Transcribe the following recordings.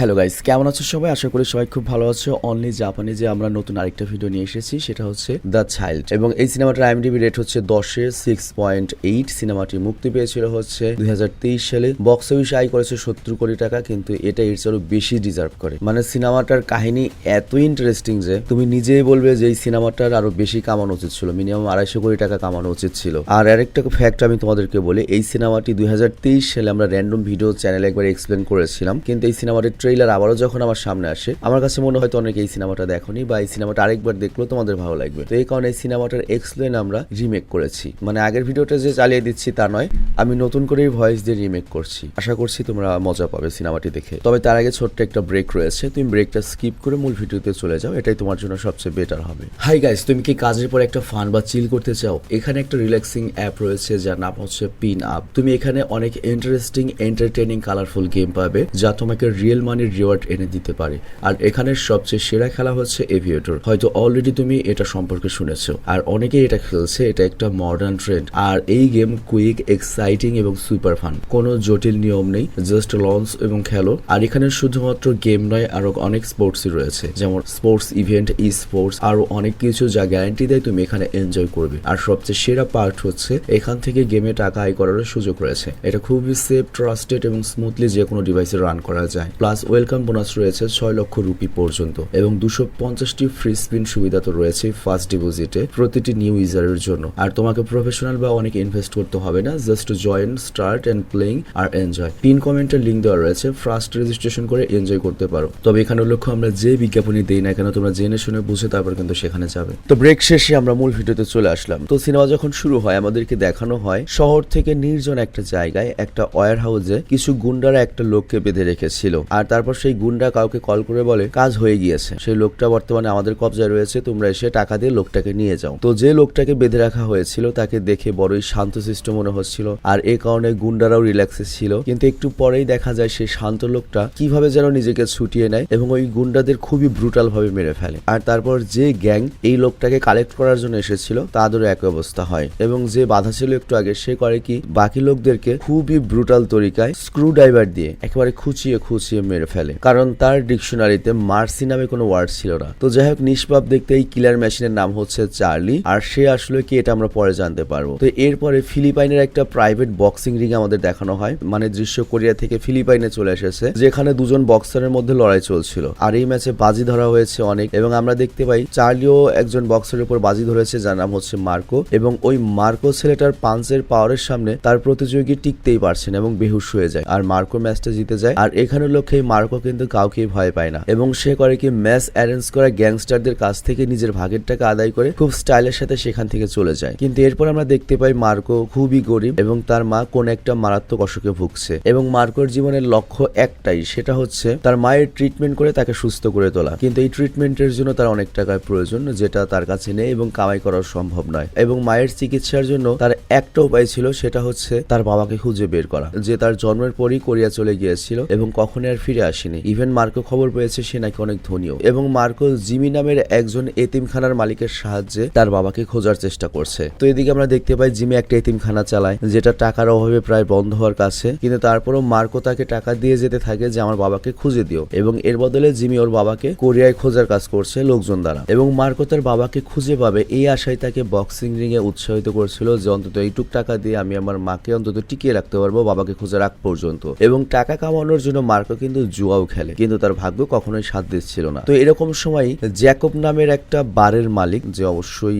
Hello guys, কেমন আছো সবাই? আশা করি সবাই খুব ভালো আছো। অনলি জাপানে যে আমরা নতুন আরেকটা ভিডিও নিয়ে এসেছি, সেটা হচ্ছে দ্য চাইল্ড এবং এই সিনেমাটার আইএমডিবি রেট হচ্ছে দশের সিক্স পয়েন্ট এইট সিনেমাটি মুক্তি পেয়েছিল হচ্ছে দুই হাজার তেইশ সালে। বক্স অফিস আয় করেছে সত্তর কোটি টাকা, কিন্তু এটা এর চেয়েও বেশি ডিজার্ভ করে। মানে সিনেমাটার কাহিনী এত ইন্টারেস্টিং যে, তুমি নিজেই বলবে যে এই সিনেমাটার আরও বেশি কামানো উচিত ছিল মিনিমাম আড়াইশো কোটি টাকা কামানো উচিত ছিল। আর আরেকটা ফ্যাক্ট আমি তোমাদেরকে বলি, এই সিনেমাটি দুই হাজার তেইশ সালে আমরা র্যান্ডম ভিডিও চ্যানেলে একবার এক্সপ্লেন করেছিলাম, কিন্তু এই সিনেমাটির ট্রেইলার আবারও যখন আমার সামনে আসে, আমার কাছে মনে হয় অনেকে এই সিনেমাটা দেখোনি বা এই সিনেমাটা আরেকবার দেখলেও তোমাদের ভালো লাগবে। তো এই কারণে এই সিনেমাটার এক্সপ্লেন আমরা রিমেক করেছি। মানে আগের ভিডিওটা যে চালিয়ে দিচ্ছি তা নয়, আমি নতুন করে ভয়েস দিয়ে রিমেক করছি। আশা করছি তোমরা মজা পাবে সিনেমাটি দেখে। তবে তার আগে ছোট্ট একটা ব্রেক রয়েছে, তুমি ব্রেকটা স্কিপ করে মূল ভিডিওতে চলে যাও, এটাই তোমার জন্য সবচেয়ে বেটার হবে। হাই গাইস তুমি কি কাজের পর একটা ফান বা চিল করতে চাও? এখানে একটা রিল্যাক্সিং অ্যাপ রয়েছে যার নাম হচ্ছে পিন আপ তুমি এখানে অনেক ইন্টারেস্টিং এন্টারটেনিং কালারফুল গেম পাবে, যা তোমাকে রিয়েল মানির রিওয়ার্ড এনে দিতে পারে। আর এখানে সবচেয়ে সেরা খেলা হচ্ছে এভিয়েটর। হয়তো অলরেডি তুমি এটা সম্পর্কে শুনেছো। আর অনেকেই এটা খেলছে, এটা একটা মডার্ন ট্রেন্ড আর এই গেম কুইক এক্সাইটিং এবং সুপার ফান কোনো জটিল নিয়ম নেই জাস্ট লঞ্চ এবং খেলো। আর এখানে শুধুমাত্র গেম নয়, আরও অনেক স্পোর্টসই রয়েছে। যেমন স্পোর্টস ইভেন্ট ই স্পোর্টস আরও অনেক কিছু যা গ্যারান্টি দেয় তুমি এখানে এনজয় করবে। আর সবচেয়ে সেরা পার্ট হচ্ছে, এখান থেকে গেমে টাকা আয় করার সুযোগ রয়েছে। এটা খুবই সেফ ট্রাস্টেড এবং স্মুথলি যে কোনো ডিভাইসে রান করা যায়। প্লাস ওয়েলকাম বোনাস রয়েছে ছয় লক্ষ রুপি পর্যন্ত এবং দুশো পঞ্চাশটি ফ্রি স্পিন সুবিধা তো রয়েছে ফার্স্ট ডিপোজিটে প্রতিটি নিউ ইউজারের জন্য। আর তোমাকে প্রফেশনাল বা অনেক ইনভেস্ট করতে হবে না just join start and playing R enjoy pin কমেন্টের লিঙ্ক দেওয়া রয়েছে ফার্স্ট রেজিস্ট্রেশন করে এনজয় করতে পারো। তবে এখানে লক্ষ্য, আমরা যে বিজ্ঞাপনই দিই না কেন, তোমরা জেনে শুনে বুঝে তারপর কিন্তু সেখানে যাবে। তো ব্রেক শেষে আমরা মূল ভিডিওতে চলে আসলাম। তো সিনেমা যখন শুরু হয়, আমাদেরকে দেখানো হয় শহর থেকে নির্জন একটা জায়গায় একটা ওয়ার হাউসে কিছু গুন্ডারা একটা লোককে বেঁধে রেখেছিল। আর তারপর সেই গুন্ডা কাউকে কল করে বলে, কাজ হয়ে গিয়েছে। সেই লোকটা বর্তমানে আমাদের কবজায় রয়েছে, তোমরা এসে টাকা দিয়ে লোকটাকে নিয়ে যাও। তো যে লোকটাকে বেঁধে রাখা হয়েছিল, তাকে দেখে বড়ই শান্তশিষ্ট মনে হচ্ছিল। আর এ কারণে গুন্ডারাও রিল্যাক্সে ছিল। কিন্তু একটু পরেই দেখা যায় সেই শান্ত লোকটা কীভাবে যেন নিজেকে ছুটিয়ে নেয় এবং ওই গুন্ডাদের খুবই ব্রুটাল ভাবে মেরে ফেলে। আর তারপর যে গ্যাং এই লোকটাকে কালেক্ট করার জন্য এসেছিল, তাদেরও এক অবস্থা হয়। এবং যে বাধা ছিল একটু আগে, সে করে কি, বাকি লোকদেরকে খুবই ব্রুটাল তরিকায় স্ক্রু ড্রাইভার দিয়ে, একেবারে খুঁচিয়ে খুঁচিয়ে মেরে ফেলে। কারণ তার ডিকশনারিতে মার্সি নামে কোনো ওয়ার্ড ছিল না। তো যাই হোক, নিষ্পাপ দেখতে এই কিলার মেশিনের নাম হচ্ছে চার্লি, আর সে আসলে কি এটা আমরা পরে জানতে পারব। তো এরপরে ফিলিপাইনের একটা প্রাইভেট বক্সিং রিং আমাদের দেখানো হয় মানে দৃশ্য কোরিয়া থেকে ফিলিপাইনে চলে এসেছে, যেখানে দুজন বক্সারের মধ্যে লড়াই চলছিল। আর এই ম্যাচে বাজি ধরা হয়েছে অনেক, এবং আমরা দেখতে পাই চার্লিও একজন বক্সারের উপর বাজি ধরেছে, যার নাম হচ্ছে মার্কো, এবং ওই মার্কো ছেলেটার পাঞ্চের পাওয়ারের সামনে তার প্রতিযোগী টিকতেই পারছেন এবং বেহুশ হয়ে যায়, আর মার্কো ম্যাচটা জিতে যায়। আর এখানে লক্ষ্যে মার্কো কিন্তু কাউকে ভয় পায় না। এবং সে করে কি ম্যাচ অ্যারেঞ্জ করা গ্যাংস্টারদের কাছ থেকে নিজের ভাগের টাকা আদায় করে খুব স্টাইলের সাথে সেখান থেকে চলে যায়। কিন্তু এরপর আমরা দেখতে পাই মার্কো খুবই গরিব এবং তার মা কোন একটা মারাত্মক অসুখে ভুগছে। এবং মার্কোর জীবনের লক্ষ্য একটাই, সেটা হচ্ছে তার মায়ের ট্রিটমেন্ট করে তাকে সুস্থ করে তোলা। কিন্তু এই ট্রিটমেন্টের জন্য তার অনেক টাকার প্রয়োজন, যেটা তার কাছে নেই এবং কামাই করা সম্ভব নয়। এবং মায়ের চিকিৎসার জন্য তার একটা উপায় ছিল, সেটা হচ্ছে তার বাবাকে খুঁজে বের করা। যে তার জন্মের পরই কোরিয়া চলে গিয়েছিল এবং কখনই আর ফিরে আসেনি। ইভেন মার্কো খবর পেয়েছে সে নাকি অনেক ধনীও। এবং মার্কো জিমি নামের একজন এতিমখানার মালিকের সাহায্যে তার বাবাকে খোঁজার চেষ্টা করছে। তো এদিকে আমরা দেখতে পাই জিমি একটা এতিমখানা চালায়, যেটা টাকার অভাবে প্রায় বন্ধ হওয়ার কাছে। কিন্তু তারপরও মার্কো তাকে টাকা দিয়ে যেতে থাকে যে আমার বাবাকে খুঁজে দিও। এবং এর বদলে জিমি ওর বাবাকে কোরিয়ায় খোঁজার কাজ করছে লোকজন দ্বারা। এবং মার্কো তার বাবাকে খুঁজে পাবে এই আশায় তাকে বক্সিং রিং এ উৎসাহিত করছিল যে অন্তত এইটুক টাকা দিয়ে আমি আমার মাকে অন্তত টিকিয়ে রাখতে পারব বাবাকে খোঁজার আগ পর্যন্ত। এবং টাকা কামানোর জন্য মার্কো কিন্তু জুয়াও খেলে। কিন্তু তার ভাগ্য কখনোই সাথ দিচ্ছিল না। তো এরকম সময় জ্যাকব নামের একটা বারের মালিক, যে অবশ্যই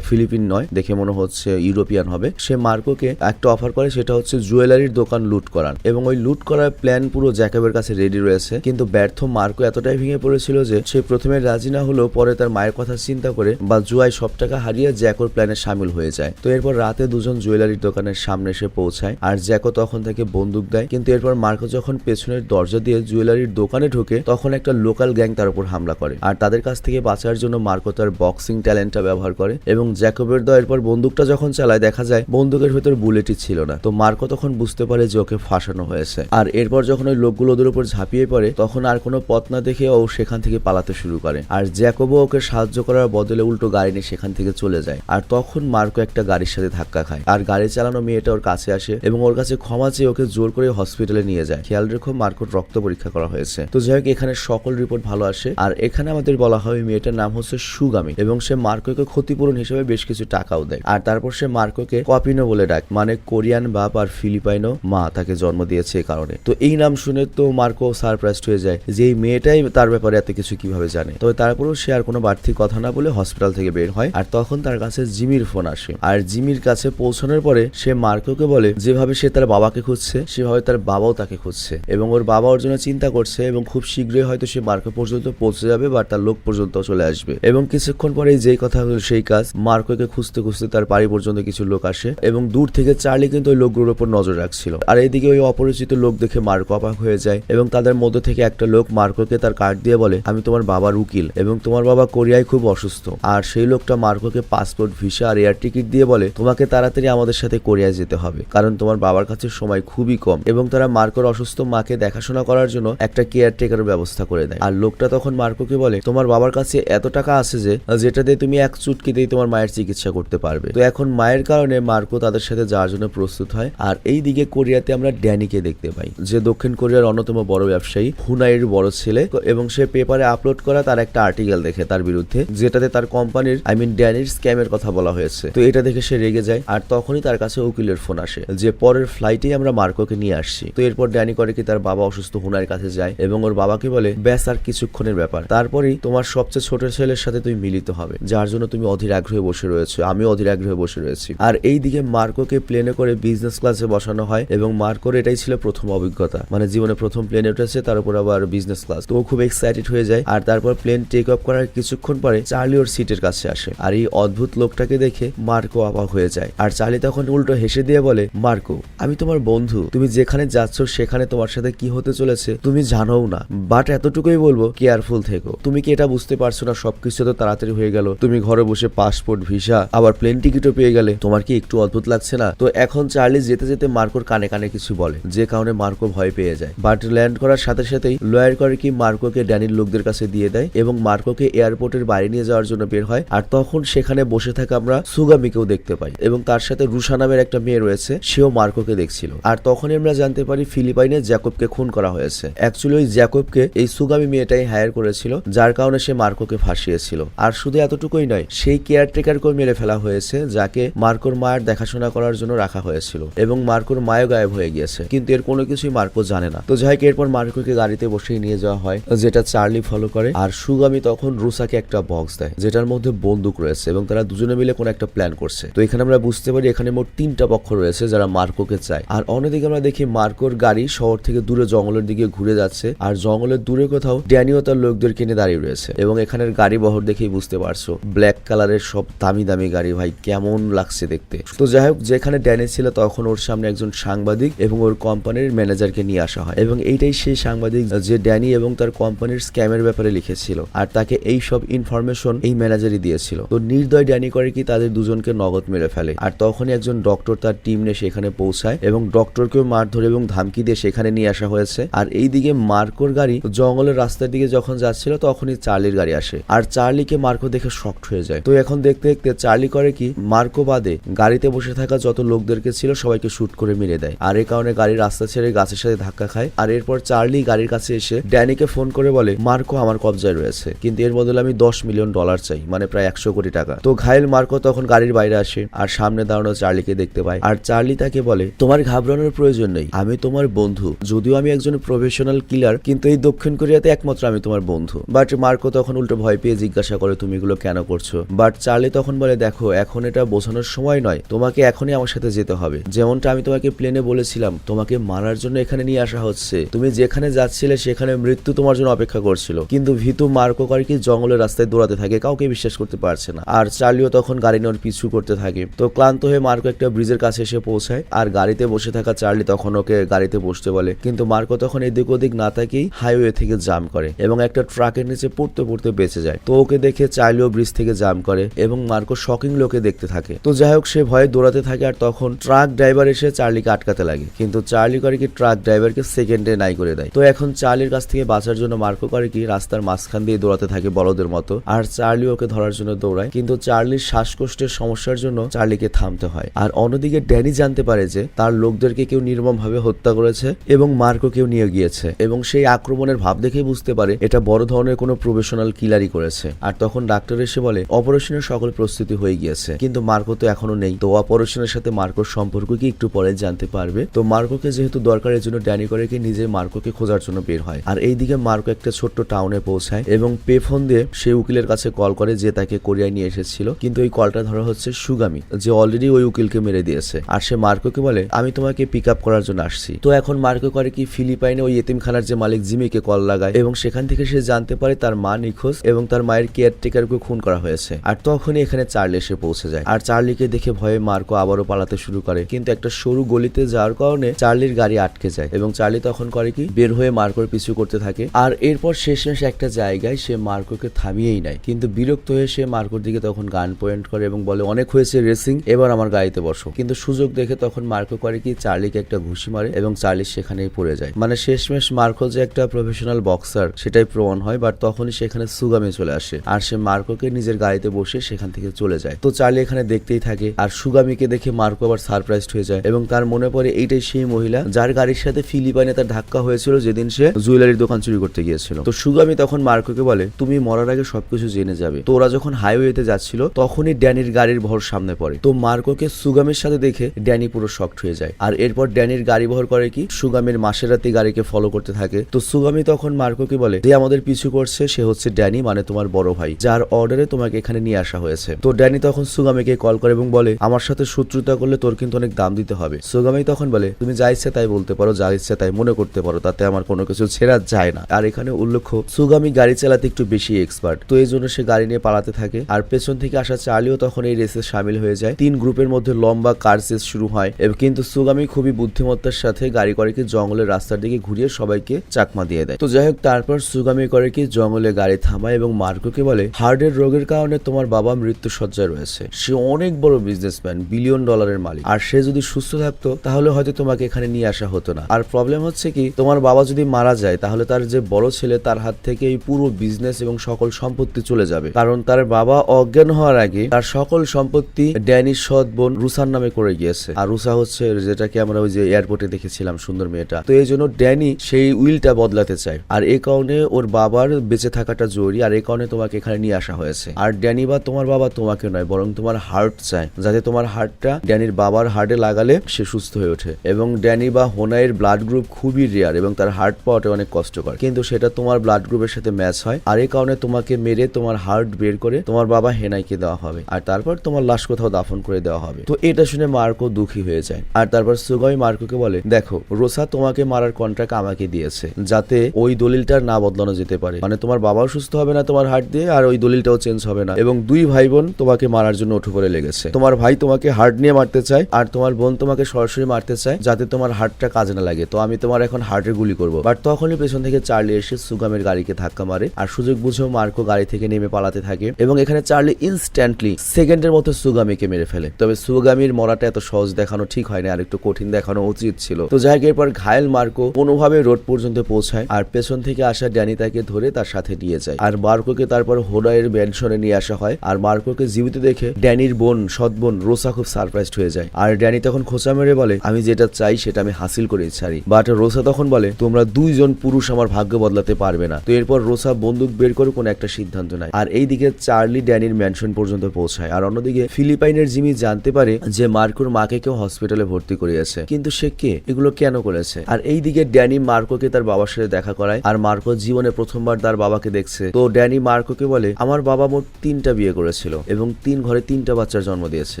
ফিলিপিন নয়, দেখে মনে হচ্ছে ইউরোপিয়ান হবে, সে মার্কোকে একটা অফার করে, সেটা হচ্ছে জুয়েলারির দোকান লুট করার। এবং ওই লুট করার প্ল্যান পুরো জ্যাকবের কাছে রেডি রয়েছে। কিন্তু ব্যর্থ মার্কো এতটাই ভেঙে পড়েছিল যে, সে প্রথমে রাজি না হলেও পরে তার মায়ের কথা চিন্তা করে বা জুয়ায় সব টাকা হারিয়ে জ্যাকোর প্ল্যানে সামিল হয়ে যায়। তো এরপর রাতে দুজন জুয়েলারির দোকানের সামনে এসে পৌঁছায়, আর জ্যাকো তখন তাকে বন্দুক দেয়। কিন্তু এরপর মার্কো যখন পেছনের দরজা দিয়ে জুয়েলারির দোকানে ঢোকে তখন একটা লোকাল গ্যাং তার উপর হামলা করে। আর তাদের কাছ থেকে বাঁচার জন্য মার্কো তার বক্সিং ট্যালেন্টটা ব্যবহার করে এবং জ্যাকবের দয়ের পর বন্দুকটা যখন চালায়, দেখা যায় বন্দুকের ভেতর বুলেটই ছিল না। তো মার্কো তখন বুঝতে পারে যে ওকে ফাঁসানো হয়েছে। আর এরপর যখন ওই লোকগুলো ওদের উপর ঝাঁপিয়ে পড়ে, তখন আর কোনো পথ না দেখে ও সেখান থেকে পালাতে শুরু করে। আর জ্যাকবও ওকে সাহায্য করার বদলে উল্টো গাড়ি নিয়ে সেখান থেকে চলে যায়। আর তখন মার্কো একটা গাড়ির সাথে ধাক্কা খায়। আর গাড়ি চালানো মেয়েটা ওর কাছে আসে এবং ওর কাছে ক্ষমা চেয়ে ওকে জোর করে হসপিটালে নিয়ে যায়। খেয়াল রেখো মার্কোর রক্ত পরীক্ষা পরীক্ষা করা হয়েছে। তো যাই হোক, এখানে সকল রিপোর্ট ভালো আসে। আর এখানে আমাদের বলা হয় মেয়েটার নাম হচ্ছে সুগামী এবং সে মার্কোকে ক্ষতিপূরণ হিসেবে বেশ কিছু টাকাও দেয়। আর তারপর সে মার্কোকে কপিনো বলে ডাক মানে কোরিয়ান বাপ আর ফিলিপাইনো মা তাকে জন্ম দিয়েছে এই কারণে। তো এই নাম শুনে তো মার্কো সারপ্রাইজড হয়ে যায় যে এই মেয়েটাই তার ব্যাপারে এত কিছু কীভাবে জানে। তবে তারপরেও সে আর কোনো বাড়তি কথা না বলে হসপিটাল থেকে বের হয় আর তখন তার কাছে জিমির ফোন আসে। আর জিমির কাছে পৌঁছানোর পরে সে মার্কোকে বলে, যেভাবে সে তার বাবাকে খুঁজছে, সেভাবে তার বাবাও তাকে খুঁজছে এবং ওর বাবা ওর জন্য চিন্তা করছে এবং খুব শীঘ্রই হয়তো সে মার্কো পর্যন্ত পৌঁছে যাবে বা তার লোক পর্যন্ত চলে আসবে। এবং কিছুক্ষণ পরে যেই কথা হলো সেই কাজ, মার্কোকে খুঁজতে খুঁজতে তার বাড়ি পর্যন্ত কিছু লোক আসে এবং দূর থেকে চার্লি কিন্তু ওই লোকগুলোর উপর নজর রাখছিল। আর এইদিকে ওই অপরিচিত লোক দেখে মার্কো অবাক হয়ে যায় এবং তাদের মধ্যে থেকে একটা লোক মার্কোকে তার কার্ড দিয়ে বলে, আমি তোমার বাবার উকিল এবং তোমার বাবা কোরিয়ায় খুব অসুস্থ। আর সেই লোকটা মার্কোকে পাসপোর্ট, ভিসা আর এয়ার টিকিট দিয়ে বলে, তোমাকে তাড়াতাড়ি আমাদের সাথে কোরিয়ায় যেতে হবে, কারণ তোমার বাবার কাছে সময় খুবই কম। এবং তারা মার্কোর অসুস্থ মাকে দেখাশোনা করার জন্য একটা কেয়ার টেকার ব্যবস্থা করে দেয়। আর লোকটা তখন মার্কোকে বলে, তোমার বাবার কাছে এত টাকা আছে যে, যেটা দিয়ে তুমি এক চুটকিতেই তোমার মায়ের চিকিৎসা করতে পারবে। তো এখন মায়ের কারণে মার্কো তাদের সাথে যাওয়ার জন্য প্রস্তুত হয়। আর এই দিকে কোরিয়াতে আমরা ড্যানিকে দেখতে পাই, যে দক্ষিণ কোরিয়ার অন্যতম বড় ব্যবসায়ী হুনাইয়ের বড় ছেলে। এবং সে পেপারে আপলোড করা তার একটা আর্টিকেল দেখে তার বিরুদ্ধে, যেটাতে তার কোম্পানির আই মিন ড্যানির স্ক্যামের কথা বলা হয়েছে। তো এটা দেখে সে রেগে যায়, আর তখনই তার কাছে উকিলের ফোন আসে, যে পরের ফ্লাইটেই আমরা মার্কোকে নিয়ে আসছি। তো এরপর ড্যানি করে কি তার বাবা অসুস্থ হুনাইয়ের কাছে যায় এবং ওর বাবাকে বলে, ব্যাস আর কিছুক্ষণের ব্যাপার। তারপরেই তোমার সবচেয়ে ছোট ছেলের সাথে তুমি মিলিত হবে, যার জন্য তুমি অধীর আগ্রহে বসে রয়েছো। আমি অধীর আগ্রহে বসে রয়েছি। আর এই দিকে মার্কোকে প্লেনে করে বিজনেস ক্লাসে বসানো হয় এবং মার্কোর এটাই ছিল প্রথম অভিজ্ঞতা। মানে জীবনে প্রথম প্লেনে উঠেছে, তার উপর আবার বিজনেস ক্লাস। তো খুব এক্সাইটেড হয়ে যায় আর তারপর প্লেন টেক অফ করার কিছুক্ষণ পরে চার্লি ওর সিটের কাছে আসে। আর এই অদ্ভুত লোকটাকে দেখে মার্কো অবাক হয়ে যায়। আর চার্লি তখন উল্টো হেসে দিয়ে বলে, মার্কো, আমি তোমার বন্ধু। তুমি যেখানে যাচ্ছ সেখানে তোমার সাথে কি হতে চলেছে তুমি জানোও না বাট এতটুকুই বলব কেয়ারফুল থেকো। তুমি কি এটা বুঝতে পারছ না? সবকিছু তো তাড়াতাড়ি হয়ে গেল। তুমি ঘরে বসে পাসপোর্ট ভিসা আবার প্লেন টিকিটও পেয়ে গেলে। তোমার কি একটু অদ্ভুত লাগছে না? তো এখন চার্লি যেতে যেতে মার্কোর কানে কানে কিছু বলে, যে কারণে মার্কো ভয় পেয়ে যায়। বাট ল্যান্ড করার সাথে সাথেই লয়ার করে কি মার্কোকে ড্যানির লোকদের কাছে দিয়ে দেয় এবং মার্কোকে এয়ারপোর্টের বাইরে নিয়ে যাওয়ার জন্য বের হয়। আর তখন সেখানে বসে থাকা আমরা সুগামিকেও দেখতে পাই এবং তার সাথে রুশা নামের একটা মেয়ে রয়েছে, সেও মার্কোকে দেখছিল। আর তখনই আমরা জানতে পারি ফিলিপাইনে জ্যাকবকে খুন করা হয়েছে। অ্যাকচুয়ালি ওই জ্যাকবকে এই সুগামি মেয়েটাই হায়ার করেছিল, যার কারণে সে মার্কোকে ফাঁসিয়েছিল। আর শুধু এতটুকুই নয়, সেই কেয়ারটেকারকেও মেরে ফেলা হয়েছে, যাকে মার্কোর মায়ের দেখাশোনা করার জন্য রাখা হয়েছিল এবং মার্কোর মায়ও গায়েব হয়ে গিয়েছে। কিন্তু এর কোনো কিছুই মার্কো জানে না। তো যাই হোক, এরপর মার্কোকে গাড়িতে বসিয়ে নিয়ে যাওয়া হয়, যেটা চার্লি ফলো করে। আর সুগামি তখন রুসাকে একটা বক্স দেয়, যেটার মধ্যে বন্দুক রয়েছে এবং তারা দুজনে মিলে কোনো একটা প্ল্যান করছে। তো এখানে আমরা বুঝতে পারি, এখানে মোট তিনটা পক্ষ রয়েছে যারা মার্কোকে চায়। আর অন্যদিকে আমরা দেখি মার্কোর গাড়ি শহর থেকে দূরে জঙ্গলের দিকে ঘুরে যাচ্ছে। আর জঙ্গলের দূরে কোথাও ড্যানিও তার লোকদের কিনে দাঁড়িয়ে রয়েছে। এবং এখানের গাড়ি বহর দেখেই বুঝতে পারছ, ব্ল্যাক কালারের সব দামি দামি গাড়ি, ভাই, কেমন লাগছে দেখতে। তো যাই হোক, যেখানে ড্যানি ছিল তখন ওর সামনে একজন সাংবাদিক এবং ওর কোম্পানির ম্যানেজারকে নিয়ে আসা হয়। এবং এইটাই সেই সাংবাদিক যে ড্যানি এবং তার কোম্পানির স্ক্যামের ব্যাপারে লিখেছিল। আর তাকে এই সব ইনফরমেশন এই ম্যানেজারই দিয়েছিল। তো নির্দয় ড্যানি করে কি তাদের দুজনকে নগদ মেরে ফেলে। আর তখনই একজন ডক্টর তার টিম নিয়ে সেখানে পৌঁছায় এবং ডক্টরকেও মারধর এবং ধামকি দিয়ে সেখানে নিয়ে আসা হয়েছে। আর এইদিকে মার্কোর গাড়ি জঙ্গলের রাস্তার দিকে যখন যাচ্ছিল, তখনই চার্লির গাড়ি আসে। আর চার্লিকে মার্কো দেখে শক্ট হয়ে যায়। তো এখন দেখতে দেখতে চার্লি করে কি, মার্কো বাদে গাড়িতে বসে থাকা যত লোকদেরকে ছিল, সবাইকে শুট করে মেরে দেয়। আর এই কারণে গাড়ি রাস্তা ছেড়ে গাছের সাথে ধাক্কা খায়। আর এরপর চার্লি গাড়ির কাছে এসে ড্যানিকে ফোন করে বলে, মার্কো, আমার কবজায় রয়েছে। কিন্তু এর বদলে আমি দশ মিলিয়ন ডলার চাই মানে প্রায় একশো কোটি টাকা। তো ঘায়েল মার্কো তখন গাড়ির বাইরে আসে, আর সামনে দাঁড়ানো চার্লিকে দেখতে পায়। আর চার্লি তাকে বলে, তোমার ঘাবড়ানোর প্রয়োজন নেই। আমি তোমার বন্ধু। যদিও আমি একজন প্রফেশনাল কিলার কিন্তু এই দক্ষিণ কোরিয়াতে একমাত্র আমি তোমার বন্ধু। বাট মার্কো তখন উল্টো ভয় পেয়ে জিজ্ঞাসা করে, তুমি এগুলো কেন করছ? বাট চার্লি তখন বলে, দেখো, এখন এটা বোঝানোর সময় নয়। তোমাকে এখনই আমার সাথে যেতে হবে। যেমনটা আমি তোমাকে প্লেনে বলেছিলাম, তোমাকে মারার জন্য এখানে নিয়ে আসা হচ্ছে। তুমি যেখানে যাচ্ছিলে, সেখানে মৃত্যু তোমার জন্য অপেক্ষা করছিল। কিন্তু ভিতু মার্কো করে কি জঙ্গলের রাস্তায় দৌড়াতে থাকে, কাউকে বিশ্বাস করতে পারছে না। আর চার্লিও তখন গাড়ি নেওয়ার পিছু করতে থাকে। তো ক্লান্ত হয়ে মার্কো একটা ব্রিজের কাছে এসে পৌঁছায়। আর গাড়িতে বসে থাকা চার্লি তখন ওকে গাড়িতে বসতে বলে। কিন্তু মার্কো তখন এদিক ওদিক না তাকেই হাইওয়ে থেকে জাম করে এবং একটা ট্রাকের নিচে পড়তে পড়তে বেঁচে যায়। তো ওকে দেখে চার্লিও ব্রিজ থেকে জাম করে এবং মার্কো শকিং লোকে দেখতে থাকে। তো যাই হোক, সে ভয়ে দৌড়াতে থাকে আর তখন ট্রাক ড্রাইভার এসে চার্লিকে আটকাতে লাগে। কিন্তু চার্লি করে কি ট্রাক ড্রাইভারকে সেকেন্ডে নাই করে দেয়। তো এখন চার্লির কাছ থেকে বাঁচার জন্য মার্কো করে কি রাস্তার মাঝখান দিয়ে দৌড়াতে থাকে বলদের মতো। আর চার্লি ওকে ধরার জন্য দৌড়ায়। কিন্তু চার্লির শ্বাসকষ্টের সমস্যার জন্য চার্লিকে থামতে হয়। আর অন্যদিকে ড্যানি জানতে পারে যে তার লোকদেরকে কেউ নির্মম ভাবে হত্যা করেছে এবং মার্কো কেউ নিয়ে গিয়েছে। দিয়েছে এবং সেই আক্রমণের ভাব দেখে বুঝতে পারে এটা বড় ধরনের কোনো প্রফেশনাল কিলারই করেছে। আর তখন ডাক্তার এসে বলে, অপারেশনের সকল প্রস্তুতি হয়ে গিয়েছে, কিন্তু মার্কো তো এখনও নেই। তো অপারেশনের সাথে মার্কোর সম্পর্ক কি একটু পরে জানতে পারবে? তো মার্কোকে যেহেতু দরকার এর জন্য ড্যানি করে কি নিজে মার্কোকে খোঁজার জন্য বের হয়। আর এইদিকে মার্কো একটা ছোট্ট টাউনে পৌঁছায় এবং পে ফোন দিয়ে সে উকিলের কাছে কল করে যে তাকে কোরিয়ায় নিয়ে এসেছিল। কিন্তু ওই কলটা ধরা হচ্ছে সুগামি, যে অলরেডি ওই উকিলকে মেরে দিয়েছে। আর সে মার্কোকে বলে, আমি তোমাকে পিক আপ করার জন্য আসছি। তো এখন মার্কো করে কি ফিলিপাইনে ওই এতিমখানার যে মালিক জিমিকে কল লাগায় এবং সেখান থেকে সে জানতে পারে তার মা নিখোঁজ এবং তার মায়ের কেয়ারটেকারকে খুন করা হয়েছে। আর তখনই এখানে চার্লি এসে পৌঁছে যায়। আর চার্লিকে দেখে ভয়ে মার্কো আবারও পালাতে শুরু করে। কিন্তু একটা সরু গলিতে যাওয়ার কারণে চার্লির গাড়ি আটকে যায় এবং চার্লি তখন করে কি, বের হয়ে মার্কোর পিছু করতে থাকে। আর এরপর শেষমেশ একটা জায়গায় সে মার্কোকে থামিয়েই নেয়। কিন্তু বিরক্ত হয়ে সে মার্কোর দিকে তখন গান পয়েন্ট করে এবং বলে, অনেক হয়েছে রেসিং, এবার আমার গাড়িতে বসো। কিন্তু সুযোগ দেখে তখন মার্কো করে কি, চার্লিকে একটা ঘুষি মারে এবং চার্লি সেখানেই পড়ে যায়। মানে শেষমেশ মার্কো যে একটা প্রফেশনাল বক্সার সেটাই প্রমাণ হয় বাট তখনই সেখানে সুগামে চলে আসে। আর সে মার্কোকে নিজের গাড়িতে বসে সেখান থেকে চলে যায়। তো চার্লি এখানে দেখতেই থাকে, আর সুগামিকে দেখে মার্কো আবার সারপ্রাইজড হয়ে যায়, এবং তার মনে পড়ে এইটাই সেই মহিলা যার গাড়ির সাথে ফিলিপাইনে তার ধাক্কা হয়েছিল যেদিন সে জুয়েলারির দোকান চুরি করতে গিয়েছিল। তো সুগামি তখন মার্কোকে বলে, তুমি মরার আগে সবকিছু জেনে যাবে। তো ওরা যখন হাইওয়েতে যাচ্ছিল, তখনই ড্যানির গাড়ির ভর সামনে পড়ে। তো মার্কোকে সুগামের সাথে দেখে ড্যানি পুরো শক্ট হয়ে যায়। আর এরপর ড্যানির গাড়ি ভর করে কি? সুগামের মাসেরাতি গাড়িকে ফলো করতে থাকে। তো সুগামি তখন মার্কোকে বলে, যে আমাদের পিছু করছে, সে হচ্ছে ড্যানি মানে তোমার বড় ভাই, যার অর্ডারে তোমাকে এখানে নিয়ে আসা হয়েছে। তো ড্যানি তখন সুগামিকে কল করে এবং বলে, আমার সাথে শত্রুতা করলে তোর কিন্তু অনেক দাম দিতে হবে। সুগামি তখন বলে, তুমি যা ইচ্ছে তাই বলতে পারো, যা ইচ্ছে তাই মনে করতে পারো, তাতে আমার কোনো কিছু ছেড়া যায় না। আর এখানে উল্লেখ্য, সুগামি গাড়ি চালাতে একটু বেশি এক্সপার্ট তো এই জন্য সে গাড়ি নিয়ে পালাতে থাকে। আর পেছন থেকে আসা চার্লিও তখন এই রেসে সামিল হয়ে যায়। তিন গ্রুপের মধ্যে লম্বা কার চেস শুরু হয়। কিন্তু সুগামি খুবই বুদ্ধিমত্তার সাথে গাড়ি করে কি জঙ্গলের রাস্তার দিকে ঘুরিয়ে সবাইকে চাকমা দিয়ে দেয়। তো যাই হোক তারপর সুগামি করে কি জঙ্গলে গাড়ি থামায় এবং মার্কোকে বলে, হার্টের রোগের কারণে তোমার বাবা মৃত্যু সজ্জায় রয়েছে। সে অনেক বড় বিজনেসম্যান বিলিয়ন ডলারের মালিক। আর সে যদি সুস্থ থাকতো, তাহলে হয়তো তোমাকে এখানে নিয়ে আসা হতো না। আর প্রবলেম হচ্ছে কি, তোমার বাবা যদি মারা যায়, তাহলে তার যে বড় ছেলে, তার হাত থেকে এই পুরো বিজনেস এবং সকল সম্পত্তি চলে যাবে। কারণ তার বাবা অজ্ঞান হওয়ার আগে, তার সকল সম্পত্তি ড্যানির সৎ বোন রুসার নামে করে গিয়েছে। আর রুসা হচ্ছে, যেটাকে আমরা ওই যে এয়ারপোর্টে দেখেছিলাম, সুন্দর মেয়েটা। তো এই জন্য ড্যানি সেই উইলটা বদলাতে চায়। আর এই কারণে ওর বাবার বেঁচে থাকাটা জরুরি, আর এই কারণে তোমাকে এখানে নিয়ে আসা হয়েছে। আর ড্যানি বা তোমার বাবা তোমাকে নয়, বরং তোমার হার্ট চায়, যাতে তোমার হার্টটা ড্যানির বাবার হার্টে লাগালে সে সুস্থ হয়ে ওঠে। এবং ড্যানি বা হোনাইয়ের ব্লাড গ্রুপ খুবই রেয়ার এবং তার হার্ট পাওয়াটা অনেক কষ্টকর। কিন্তু সেটা তোমার ব্লাড গ্রুপের সাথে ম্যাচ হয়, আর এই কারণে তোমাকে মেরে তোমার হার্ট বের করে তোমার বাবা হেনাইকে দেওয়া হবে। আর তারপর তোমার লাশ কোথাও দাফন করে দেওয়া হবে। তো এটা শুনে মার্কো দুঃখী হয়ে যায়। আর তারপর সুগমি মার্কোকে বলে, দেখো, রোসা তোমাকে মারার কন্ট্রাক্ট আমাকে দিয়েছে যাতে ওই দলিলটা না বদলানো যেতে পারে। মানে তোমার বাবাও সুস্থ হবে না তোমার হার্ট দিয়ে আর ওই দলিলটাও চেঞ্জ হবে না। এবং দুই ভাই বোন তোমাকে মারার জন্য উঠে পড়ে লেগেছে। তোমার ভাই তোমাকে হার্ট নিয়ে মারতে চায় আর তোমার বোন তোমাকে সরাসরি মারতে চায় যাতে তোমার হার্টটা কাজে না লাগে। তো আমি তোমার এখন হার্টের গুলি করব। বাট তখনই পেছন থেকে চার্লি এসে সুগামের গাড়িকে ধাক্কা মারে আর সুযোগ বুঝেও মার্কো গাড়ি থেকে নেমে পালাতে থাকে। এবং এখানে চার্লি ইনস্ট্যান্টলি সেকেন্ডের মতো সুগামিকে মেরে ফেলে। তবে সুগামির মরাটা এত সহজ দেখানো ঠিক হয়নি আর একটু কঠিন দেখানো উচিত ছিল। তো যাই হোক, এরপর ঘায়েল মার্কো কোনোভাবে রোড পর্যন্ত পৌঁছায় আর পেছন থেকে আসা ড্যানি তাকে ধরে তার সাথে নিয়ে যায়। আর মার্কোকে তারপর হোডাইয়ের ম্যানশনে নিয়ে আসা হয়। আর মার্কোকে জীবিত দেখে ড্যানির বোন, সৎ বোন রোসা খুব সারপ্রাইজড হয়ে যায়। আর ড্যানি তখন খোঁচা মেরে বলে, আমি যেটা চাই সেটা আমি হাসিল করে ছাড়ি। বাট রোসা তখন বলে, তোমরা দুইজন পুরুষ আমার ভাগ্য বদলাতে পারবে না। তো এরপর রোসা বন্দুক বের করে কোনো একটা সিদ্ধান্ত নেয়। আর এইদিকে চার্লি ড্যানির ম্যানশন পর্যন্ত পৌঁছায়। আর অন্যদিকে ফিলিপাইনের জিমি জানতে পারে যে মার্কোর মাকে কেউ হসপিটালে ভর্তি করিয়েছে। কিন্তু সে কে? এগুলো কেন করেছে? আর এইদিকে ড্যানি মার্কোকে তার বাবার সাথে দেখা করায়, আর মার্কো জীবনে প্রথমবার তার বাবাকে দেখছে। তো ড্যানি মার্কোকে বলে, আমার বাবা মোট তিনটা বিয়ে করেছিল এবং তিন ঘরে তিনটা বাচ্চার জন্ম দিয়েছে।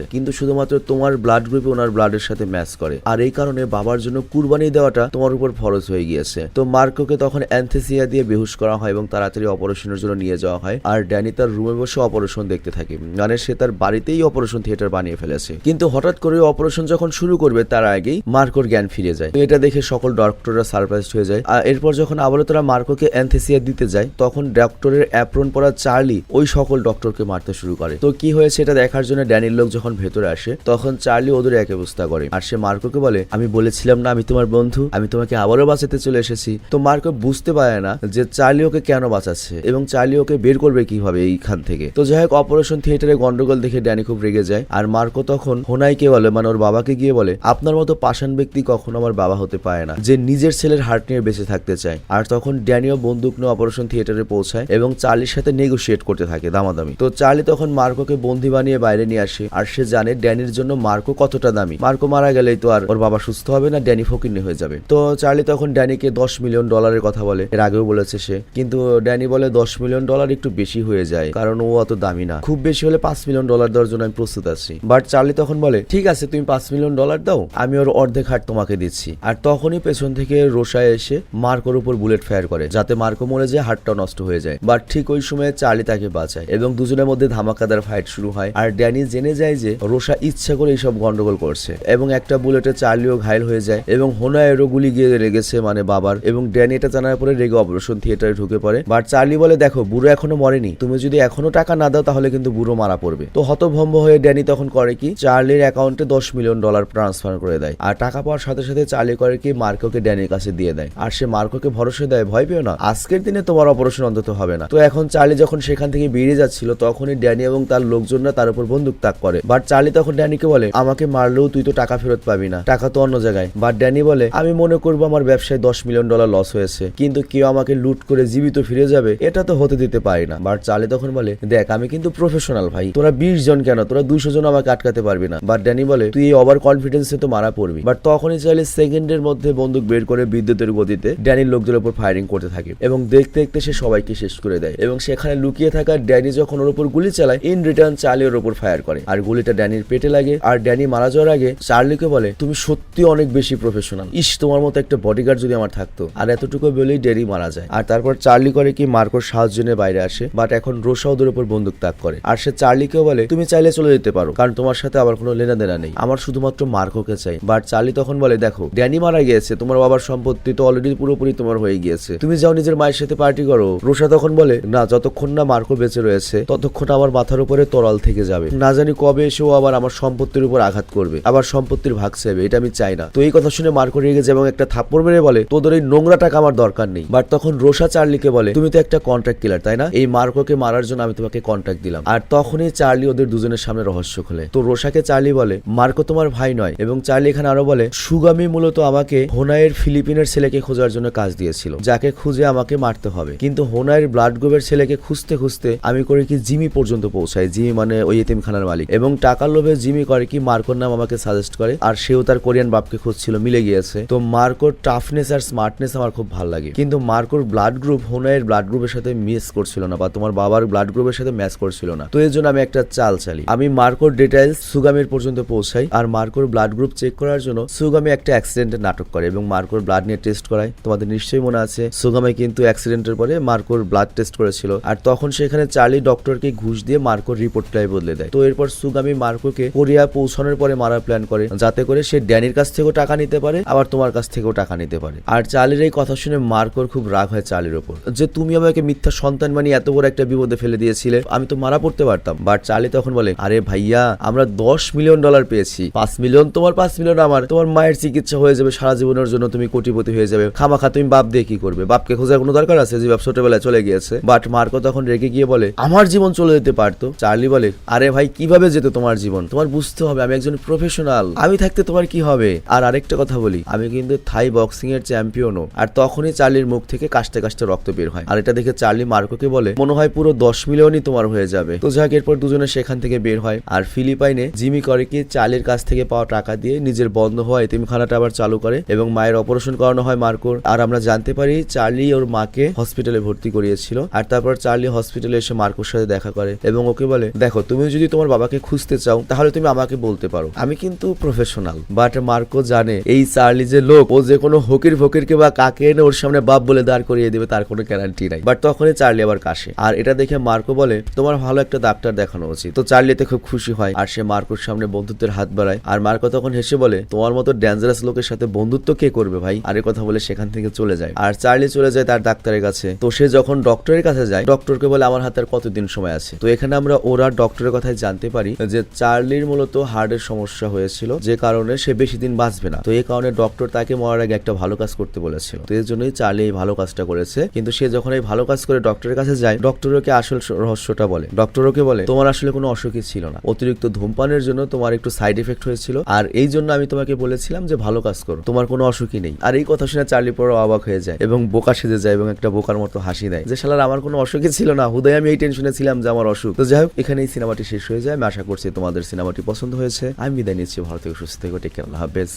কিন্তু শুধুমাত্র তোমার ব্লাড গ্রুপে ওনার ব্লাডের সাথে ম্যাচ করে। আর এই কারণে বাবার জন্য কুরবানি দেওয়াটা তোমার উপর ফরজ হয়ে গিয়েছে। তো মার্কোকে তখন অ্যান্থেসিয়া দিয়ে বেহুশ করা হয় এবং তাড়াতাড়ি অপারেশনের জন্য নিয়ে যাওয়া হয়। আর ড্যানি তার রুমে বসে অপারেশন দেখতে থাকে মানে সে তার বাড়িতেই অপারেশন থিয়েটার বানিয়ে ফেলেছে। কিন্তু হঠাৎ করে অপারেশন যখন শুরু করবে, তার আগেই মার্কোর জ্ঞান ফিরে যায়। তো এটা দেখে সকল ডক্টররা সারপ্রাইজ হয়ে যায়। আর এরপর যখন আবারও তারা মার্কোকে অ্যান্থেসিয়া দিতে যায়, তখন ডক্টরের অ্যাপ্রন পরা চার্লি ওই সকল ডক্টরকে মারতে শুরু করে। তো কি হয়েছে এটা দেখার জন্য ড্যানির লোক যখন ভেতরে আসে, তখন চার্লি ওদের এক অবস্থা করে। আর সে মার্কোকে বলে, আমি বলেছিলাম না আমি তোমার বন্ধু, আমি তোমাকে আবারও বাঁচাতে চলে এসেছি। তো মার্কো বুঝতে পারে না যে চার্লি ওকে কেন বাঁচাচ্ছে এবং চার্লি ওকে বের করবে কীভাবে এইখান থেকে। তো যাই হোক অপারেশন থিয়েটারে গন্ডগোল দেখে ড্যানি খুব রেগে যায়। আর মার্কো তখন হোনাইকে বলে মানে ওর বাবাকে গিয়ে বলে, আপনার মতো পাষাণ ব্যক্তি কখনো আমার বাবা হতে পারে না। যে নিজের ছেলের চার্লির হার্ট নিয়ে বেঁচে থাকতে চায়। আর তখন ড্যানিও বন্দুক নিয়ে অপারেশন থিয়েটারে পৌঁছায় এবং চার্লির সাথে নেগোশিয়েট করতে থাকে দামাদামি। তো চার্লি তখন মার্কোকে বন্দি বানিয়ে বাইরে নিয়ে আসে আর সে জানে ড্যানির জন্য মার্কো কতটা দামি। মার্কো মারা গেলেই তো আর ওর বাবা সুস্থ হবে না, ড্যানি ফকিরনি হয়ে যাবে। তো চার্লি তখন ড্যানিকে দশ মিলিয়ন ডলারের কথা বলে, এর আগেও বলেছে সে। কিন্তু ড্যানি বলে দশ মিলিয়ন ডলার একটু বেশি হয়ে যায়, কারণ ও অত দামি না। খুব বেশি হলে পাঁচ মিলিয়ন ডলার দেওয়ার জন্য আমি প্রস্তুত আছি। বাট চার্লি তখন বলে, ঠিক আছে, তুমি পাঁচ মিলিয়ন ডলার দাও, আমি ওর অর্ধেক হাট তোমাকে দিচ্ছি। আর তখনই পেছন থেকে রোসায় এসে মার্কোর উপর বুলেট ফায়ার করে, যাতে মার্কো মরে যায় হাটটা নষ্ট হয়ে যায়। বাট ঠিক ওই সময় চার্লি তাকে বাঁচায় এবং দুজনের মধ্যে ধামাকাদার ফাইট শুরু হয়। আর ড্যানি জেনে যায় যে রোসা ইচ্ছা করে এইসব গন্ডগোল করছে এবং একটা বুলেটে চার্লিও ঘায়ল হয়ে যায় এবং হোনায়েরও গুলি গিয়ে লেগেছে মানে বাবার এবং ড্যানি এটা জানার পরে রেগে অপারেশন থিয়েটারে ঢুকে পড়ে। বাট চার্লি বলে, দেখো, বুড়ো এখনও মরেনি। তুমি যদি এখনও টাকা না দাও, তাহলে কিন্তু বুড়ো মারা পড়বে। তো হতভম্ব হয়ে ড্যানি তখন করে কি, চার্লির অ্যাকাউন্টে দশ মিলিয়ন ডলার ট্রান্সফার করে দেয়। আর টাকা পাওয়ার সাথে সাথে চার্লি করে কি, মার্কোকে ড্যানির কাছে দিয়ে দেয়। আর সে মার্কোকে ভরসা দেয়, ভয় পেও না, আজকের দিনে তোমার অপারেশন অন্তত হবে না। তো এখন চার্লি যখন সেখান থেকে বেরিয়ে যাচ্ছিল, তখনই ড্যানি এবং তার লোকজনরা তার উপর বন্দুক তাক করে। বাট চার্লি তখন ড্যানিকে বলে, আমাকে মারলেও তুই তো টাকা ফেরত পাবি না, টাকা তো অন্য জায়গায়। বাট ড্যানি বলে, আমি মনে করব আমার ব্যবসায় দশ মিলিয়ন ডলার লস হয়েছে, কিন্তু কেউ আমাকে লুট করে জীবিত ফিরে যাবে, এটা তো হতে দিতে পারি না। বাট চার্লি তখন বলে, দেখ, আমি কিন্তু প্রফেশনাল ভাই, তোরা বিশ জন কেন, তোরা দুইশো জন আমাকে আটকাতে পারবি না। বাট ড্যানি বলে, তুই এই ওভার কনফিডেন্সে তো মারা পড়বি। বাট তখনই চাইলে সেকেন্ডের মধ্যে বন্দুক বের করে বিদ্যুতের গতিতে ড্যানির লোকদের উপর ফায়ারিং করতে থাকে এবং দেখতে দেখতে সে সবাইকে শেষ করে দেয় এবং সেখানে লুকিয়ে থাকা ড্যানি যখন ওর উপর গুলি চালায় ইন রিটার্ন চার্লি ওর উপর ফায়ার করে। আর গুলিটা ড্যানির পেটে লাগে আর ড্যানি মারা যাওয়ার আগে চার্লিকে বলে, তুমি সত্যি অনেক বেশি প্রফেশনাল ইস, তোমার মতো একটা বডিগার্ড যদি আমার থাকতো। আর এতটুকু বলেই ড্যানি মারা যায়। আর তারপর চার্লি করে কি মার্কোর সাহায্য নিয়ে বাইরে আসে বাট এখন রোসা ওদের উপর বন্দুক তাক করে। আর সে চার্লিকেও বলে, তুমি চাইলে চলে যেতে পারো, কারণ তোমার সাথে আবার কোনো লেনা দেনা নেই। আমার শুধুমাত্র মার্কোকে চাই। বাট চার্লি তখন বলে, দেখো, ড্যানি মারা গিয়েছে, তোমার বাবার সম্পত্তি তো অলরেডি পুরোপুরি তোমার হয়ে গিয়েছে। তুমি যাও নিজের মায়ের সাথে পার্টি করো। রোসা তখন বলে, না, যতক্ষণ না মার্কো বেঁচে রয়েছে, ততক্ষণ আমার মাথার উপরে তরল থেকে যাবে। না জানি কবে এসেও আবার আমার সম্পত্তির উপর আঘাত করবে। আবার সম্পত্তির ভাগ চাইবে, এটা আমি চাই না। তো এই কথা শুনে মার্কো রেগে যায় এবং একটা থাপ্পড় মেরে বলে, তোদের এই নোংরা টাকা আমার দরকার নেই। বাট তখন রোসা চার্লিকে বলে, তুমি তো একটা কন্ট্রাক্ট কিলার তাই না? এই মার্কোকে মারার জন্য আমি তোমাকে কন্ট্রাক্ট দিলাম। আর তখনই চার্লি ওদের দুজনের সামনে রহস্য খোলে। তো রোসাকে চার্লি বলে, মার্কো তোমার ভাই নয়। এবং চার্লি এখানে আরও বলে, সুগামি মূলত আমাকে হোনাইয়ের ফিলিপিনের ছেলেকে খোঁজার জন্য কাজ দিয়েছিল। যাকে খুঁজে আমাকে মারতে হবে। কিন্তু হোনাইয়ের ব্লাড গ্রুপের ছেলেকে খুঁজতে খুঁজতে আমি করে কি জিমি পর্যন্ত পৌঁছাই। জিমি মানে ওই এতিমখানার মালিক। এবং টাকার লোভে জিমি করে কি মার্কোর নাম আমাকে সাজেস্ট করে। আর সেও তার কোরিয়ান বাপকে খুঁজছিল, মিলে গিয়েছে। তো মার্কোর টাফনেস আর স্মার্টনেস আমার খুব ভালো লাগে। কিন্তু মার্কোর ব্লাড গ্রুপ হোনাইয়ের ব্লাড গ্রুপের সাথে মিস করছিল না বা তোমার বাবার ব্লাড গ্রুপের সাথে ম্যাচ করছিল না। তো এর জন্য আমি একটা চাল চালি। আমি মার্কোর ডিটেলস সুগামের পর্যন্ত পৌঁছাই। আর মার্কোর ব্লাড গ্রুপ চেক করার জন্য সুগামে একটা অ্যাক্সিডেন্টের নাটক করে। এবং মার্কোর ব্লাড নিয়ে টেস্ট করায়। তোমাদের নিশ্চয়ই মনে আছে, সুগামে কিন্তু অ্যাক্সিডেন্টের পরে মার্কোর ব্লাড টেস্ট করেছিল। আর তখন সেখানে চার্লি ডক্টরকে ঘুষ দিয়ে মার্কোর রিপোর্টটাই বদলে দেয়। তো এরপর সুগামি মার্কোকে কোরিয়া পৌঁছানোর পরে মারার প্ল্যান করে, যাতে করে সে ড্যানির কাছ থেকেও টাকা নিতে পারে, আবার তোমার কাছ থেকেও টাকা নিতে পারে। আর চার্লির এই কথা শুনে মার্কোর খুব রাগ হয় চার্লির ওপর, যে তুমি আমাকে মিথ্যা সন্তান বানিয়ে এত বড় একটা বিপদে ফেলে দিয়েছিলে, আমি তো মারা পড়তে পারতাম। বাট চার্লি তখন বলে, আরে ভাইয়া, আমরা দশ মিলিয়ন ডলার পেয়েছি। পাঁচ মিলিয়ন তোমার, পাঁচ মিলিয়ন আমার। তোমার মায়ের চিকিৎসা হয়ে যাবে সারা জীবনের জন্য, তুমি কোটিপতি হয়ে যাবে। খামাখা তুমি বাপ দিয়ে কি করবে? বাপকে খোঁজার কোনো দরকার আছে? যে বাপ ছোটবেলায় চলে গিয়েছে। বাট মার্কো তখন রেগে গিয়ে বলে, আমার জীবন চলে যেতে পারতো? চার্লি বলে, আরে ভাই, কীভাবে যেত তোমার জীবন? তোমার বুঝতে হবে, আমি একজন প্রফেশনাল আমি থাকতে তোমার কি হবে? আর আরেকটা কথা বলি, আমি কিন্তু থাই বক্সিং এর চ্যাম্পিয়নও। আর তখনই চার্লির মুখ থেকে কাশতে কাশতে রক্ত বের হয়। আর এটা দেখে চার্লি মার্কোকে বলে, মনে হয় পুরো দশ মিলিয়নই তোমার হয়ে যাবে। তো যাক, এরপর দুজনে সেখান থেকে বের হয়। আর ফিলিপাইনে জিমি করে কি চার্লির কাছ থেকে পাওয়া টাকা দিয়ে নিজের বন্ধ হওয়া এতিমখানাটা আবার চালু করে এবং মায়ের অপারেশন করানো হয় মার্কোর। আর আমরা জানতে পারি চার্লি ওর মাকে হসপিটালে ভর্তি করিয়েছিল। আর তারপর চার্লি হসপিটালে এসে মার্কোর সাথে দেখা করে এবং ওকে বলে, দেখো, তুমি যদি তোমার বাবাকে খুঁজতে চাও, তাহলে তুমি আমাকে বলতে পারো। আমি কিন্তু প্রফেশনাল বাট মার্কো জানে এই চার্লি যে লোক, ও যে কোনো হকির ফকিরকে বা কাকে এনে ওর সামনে বাপ বলে দাঁড় করিয়ে দেবে, তার কোনো গ্যারান্টি নাই। বাট তখনই চার্লি আবার কাশে। আর এটা দেখে মার্কো বলে, তোমার ভালো একটা ডাক্তার দেখানো উচিত। তো চার্লি এতে খুব খুশি হয়, আর সে মার্কোর সামনে বন্ধুত্বের হাত বাড়ায়। আর মার্কো তখন হেসে বলে, তোমার মতো ডেঞ্জারাস লোকের সাথে বন্ধুত্ব কে করবে ভাই? আর এ কথা বলে সেখান থেকে চলে যায়। আর চার্লি চলে যায় তার ডাক্তারের কাছে। তো সে যখন ডক্টরের কাছে যায়, ডক্টরকে বলে, আমার হাতে কতদিন সময় আছে? তো এখানে আমরা ওরা ডক্টরের কথায় জানতে পারি যে চার্লির মূলত হার্টের সমস্যা হয়েছিল, যে কারণে সে বেশি দিন বাঁচবে না। তো এই কারণে ডক্টর তাকে মরার আগে একটা ভালো কাজ করতে বলেছিল। তো এর জন্যই চার্লি এই ভালো কাজটা করেছে। কিন্তু সে যখন এই ভালো কাজ করে ডক্টরের কাছে যায়, ডক্টর ওকে আসল রহস্যটা বলে। ডক্টর ওকে বলে, তোমার আসলে কোনো অসুখই ছিল না। অতিরিক্ত ধূমপানের জন্য তোমার একটু সাইড এফেক্ট হয়েছিল। আর এই জন্য আমি তোমাকে বলেছিলাম যে ভালো কাজ করো। তোমার কোনো অসুখই নেই। আর এই কথা শুনে চার্লি পরও অবাক হয়ে যায় এবং বোকা সেজে যায় এবং একটা বোকার মতো হাসি দেয় যে, শালার, আমার কোনো অসুখই ছিল না। হুদয় আমি এই টেনশনে ছিলাম যে, আমার অসুখ। তো যাই হোক এখানে এই সিনেমাটি শেষ হয়ে যায়। আমি আশা করছি তোমাদের সিনেমাটি পছন্দ হয়েছে। আমি বিদায় নিচ্ছি। ভারতীয় সুস্থ থেকে। টেক কেয়ার হাফেজ।